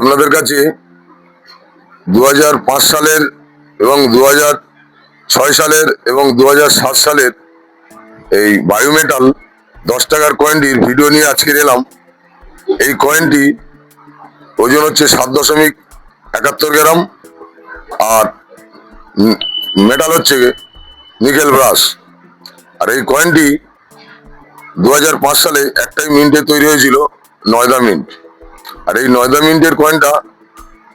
আপনাদের কাছে দু হাজার পাঁচ সালের এবং দু ছয় সালের এবং দু সালের এই বায়োমেটাল দশ টাকার কয়েনটির ভিডিও নিয়ে আজকে এলাম। এই কয়েনটি ওজন হচ্ছে সাত দশমিক একাত্তর গ্রাম আর মেটাল হচ্ছে নিকেল ব্রাশ আর এই কয়েনটি দু হাজার পাঁচ সালে একটাই মিন্টে তৈরি হয়েছিল, নয়দা মিন্ট আর এই নয়দা মিন্টের কয়েনটা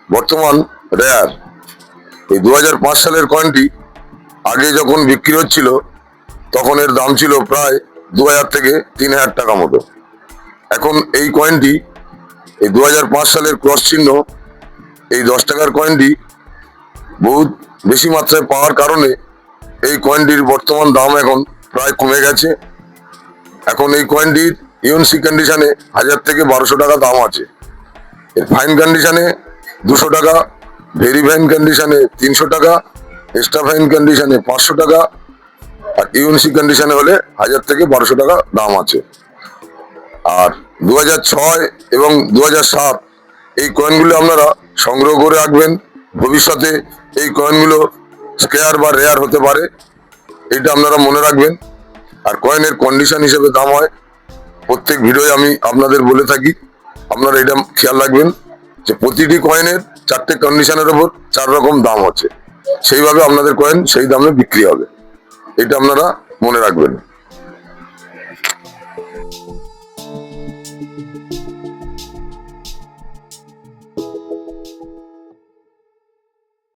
বর্তমান রেয়ার এই দু হাজার পাঁচ সালের কয়েনটি আগে যখন বিক্রি হচ্ছিল, তখন এর দাম ছিল প্রায় দু হাজার থেকে তিন হাজার টাকা মতো। এখন এই কয়েনটি এই দুহাজার পাঁচ সালের ক্রস চিহ্ন, এই দশ টাকার কয়েনটি বহুত বেশি মাত্রায় পাওয়ার কারণে এই কয়েনটির বর্তমান দাম এখন প্রায় কমে গেছে। এখন এই কয়েনটির ইউএনসি কন্ডিশনে হাজার থেকে বারোশো টাকা দাম আছে। এর ফাইন কন্ডিশনে দুশো টাকা ভেরি ফাইন কন্ডিশনে তিনশো টাকা এক্সট্রা ফাইন কন্ডিশনে পাঁচশো টাকা, আর ইউএনসি কন্ডিশনে হলে হাজার থেকে বারোশো টাকা দাম আছে। আর দু ছয় এবং দু সাত এই কয়েনগুলো আপনারা সংগ্রহ করে রাখবেন। ভবিষ্যতে এই কয়েনগুলো স্কেয়ার বা রেয়ার হতে পারে এটা আপনারা মনে রাখবেন। আর কয়েনের কন্ডিশন হিসেবে দাম হয় প্রত্যেক ভিডিও আমি আপনাদের বলে থাকি, আপনারা এটা খেয়াল রাখবেন যে প্রতিটি কয়েনের চারটে কন্ডিশনের ওপর চার রকম দাম আছে। সেইভাবে আপনাদের কয়েন সেই দামে বিক্রি হবে। এটা আপনারা মনে রাখবেন।